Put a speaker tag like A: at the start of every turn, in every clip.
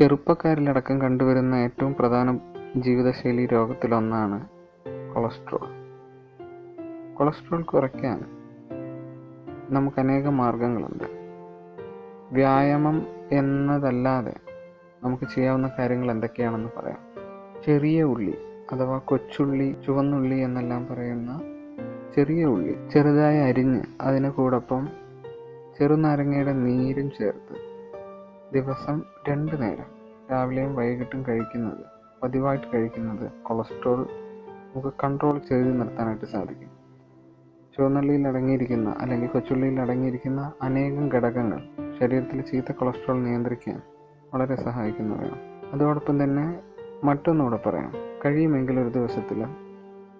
A: ചെറുപ്പക്കാരിലടക്കം കണ്ടുവരുന്ന ഏറ്റവും പ്രധാന ജീവിതശൈലി രോഗത്തിലൊന്നാണ് കൊളസ്ട്രോൾ. കൊളസ്ട്രോൾ കുറയ്ക്കാൻ നമുക്ക് അനേകം മാർഗങ്ങളുണ്ട്. വ്യായാമം എന്നതല്ലാതെ നമുക്ക് ചെയ്യാവുന്ന കാര്യങ്ങൾ എന്തൊക്കെയാണെന്ന് പറയാം. ചെറിയ ഉള്ളി അഥവാ കൊച്ചുള്ളി ചുവന്നുള്ളി എന്നെല്ലാം പറയുന്ന ചെറിയ ഉള്ളി ചെറുതായി അരിഞ്ഞ് അതിന് കൂടൊപ്പം ചെറുനാരങ്ങയുടെ നീരും ചേർത്ത് ദിവസം രണ്ട് നേരം രാവിലെയും വൈകിട്ടും കഴിക്കുന്നത് പതിവായിട്ട് കഴിക്കുന്നത് കൊളസ്ട്രോൾ നമുക്ക് കൺട്രോൾ ചെയ്ത് നിർത്താനായിട്ട് സാധിക്കും. ചുവന്നുള്ളിയിൽ അടങ്ങിയിരിക്കുന്ന അല്ലെങ്കിൽ കൊച്ചുള്ളിയിൽ അടങ്ങിയിരിക്കുന്ന അനേകം ഘടകങ്ങൾ ശരീരത്തിൽ ചീത്ത കൊളസ്ട്രോൾ നിയന്ത്രിക്കാൻ വളരെ സഹായിക്കുന്നവയാണ്. അതോടൊപ്പം തന്നെ മറ്റൊന്നുകൂടെ പറയാം. കഴിയുമെങ്കിൽ ഒരു ദിവസത്തിൽ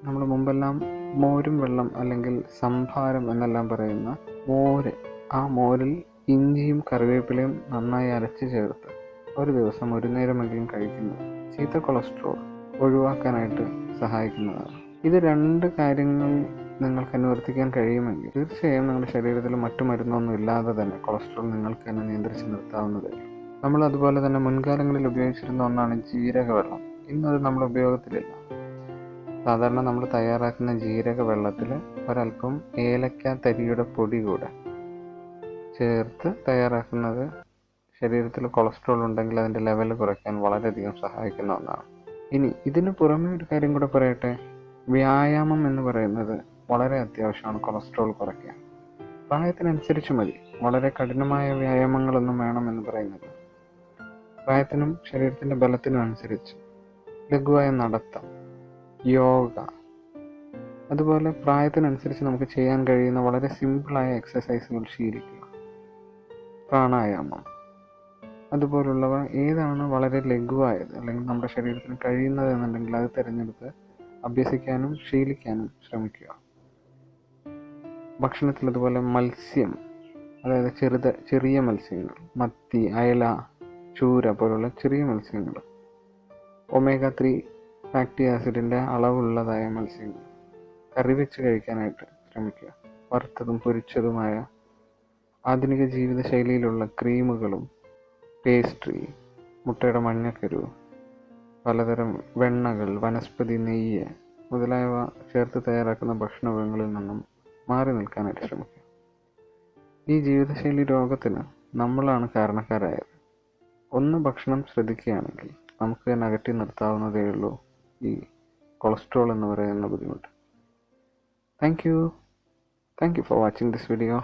A: നമ്മൾ മുമ്പെല്ലാം മോരും വെള്ളം അല്ലെങ്കിൽ സംഭാരം എന്നെല്ലാം പറയുന്ന മോര് ആ മോരിൽ ഇഞ്ചിയും കറിവേപ്പിലയും നന്നായി അരച്ച് ചേർത്ത് ഒരു ദിവസം ഒരു നേരമെങ്കിലും കഴിക്കുന്നത് ചീത്ത കൊളസ്ട്രോൾ ഒഴിവാക്കാനായിട്ട് സഹായിക്കുന്നതാണ്. ഇത് രണ്ട് കാര്യങ്ങൾ നിങ്ങൾക്ക് അനുവർത്തിക്കാൻ കഴിയുമെങ്കിൽ തീർച്ചയായും നിങ്ങളുടെ ശരീരത്തിൽ മറ്റു മരുന്നൊന്നും ഇല്ലാതെ തന്നെ കൊളസ്ട്രോൾ നിങ്ങൾക്ക് തന്നെ നിയന്ത്രിച്ച് നിർത്താവുന്നതേ നമ്മൾ അതുപോലെ തന്നെ മുൻകാലങ്ങളിൽ ഉപയോഗിച്ചിരുന്ന ഒന്നാണ് ജീരക വെള്ളം ഇന്നത് നമ്മൾ ഉപയോഗത്തിലില്ല. സാധാരണ നമ്മൾ തയ്യാറാക്കുന്ന ജീരക വെള്ളത്തിൽ ഒരല്പം ഏലക്ക തരിയുടെ പൊടി കൂടെ ചേർത്ത് തയ്യാറാക്കുന്നത് ശരീരത്തിൽ കൊളസ്ട്രോൾ ഉണ്ടെങ്കിൽ അതിന്റെ ലെവൽ കുറയ്ക്കാൻ വളരെയധികം സഹായിക്കുന്ന ഒന്നാണ്. ഇനി ഇതിന് പുറമേ ഒരു കാര്യം കൂടെ പറയട്ടെ. വ്യായാമം എന്ന് പറയുന്നത് വളരെ അത്യാവശ്യമാണ് കൊളസ്ട്രോൾ കുറയ്ക്കാൻ. പ്രായത്തിനനുസരിച്ച് മതി. വളരെ കഠിനമായ വ്യായാമങ്ങളൊന്നും വേണമെന്ന് പറയുന്നത്. പ്രായത്തിനും ശരീരത്തിന്റെ ബലത്തിനും അനുസരിച്ച് ലഘുവായ നടത്തം യോഗ അതുപോലെ പ്രായത്തിനനുസരിച്ച് നമുക്ക് ചെയ്യാൻ കഴിയുന്ന വളരെ സിമ്പിളായ എക്സസൈസുകൾ ശീലിക്കുക. പ്രാണായാമം. അതുപോലുള്ളവ ഏതാണ് വളരെ ലഘുവായത്? അല്ലെങ്കിൽ നമ്മുടെ ശരീരത്തിന് കഴിയുന്നത് എന്നുണ്ടെങ്കിൽ അത് തിരഞ്ഞെടുത്ത് അഭ്യസിക്കാനും ശീലിക്കാനും ശ്രമിക്കുക. ഭക്ഷണത്തിൽ അതുപോലെ മത്സ്യം അതായത് ചെറുത ചെറിയ മത്സ്യങ്ങൾ മത്തി അയല ചൂര പോലുള്ള ചെറിയ മത്സ്യങ്ങൾ. ഒമേഗ ത്രീ ഫാക്ടി ആസിഡിന്റെ അളവുള്ളതായ മത്സ്യങ്ങൾ. കറി വെച്ച് കഴിക്കാനായിട്ട് ശ്രമിക്കുക. വറുത്തതും പൊരിച്ചതുമായ ആധുനിക ജീവിതശൈലിയിലുള്ള ക്രീമുകളും പേസ്ട്രി മുട്ടയുടെ മഞ്ഞക്കരു പലതരം വെണ്ണകൾ വനസ്പതി നെയ്യ് മുതലായവ ചേർത്ത് തയ്യാറാക്കുന്ന ഭക്ഷണങ്ങളിൽ നിന്നും മാറി നിൽക്കാനായിട്ട് ശ്രമിക്കുക. ഈ ജീവിതശൈലി രോഗത്തിന് നമ്മളാണ് കാരണക്കാരായത്. ഒന്ന് ഭക്ഷണം ശ്രദ്ധിക്കുകയാണെങ്കിൽ നമുക്ക് തന്നെ അകറ്റി നിർത്താവുന്നതേ ഉള്ളൂ ഈ കൊളസ്ട്രോൾ എന്ന് പറയുന്ന ബുദ്ധിമുട്ട്. Thank you thank you for watching this video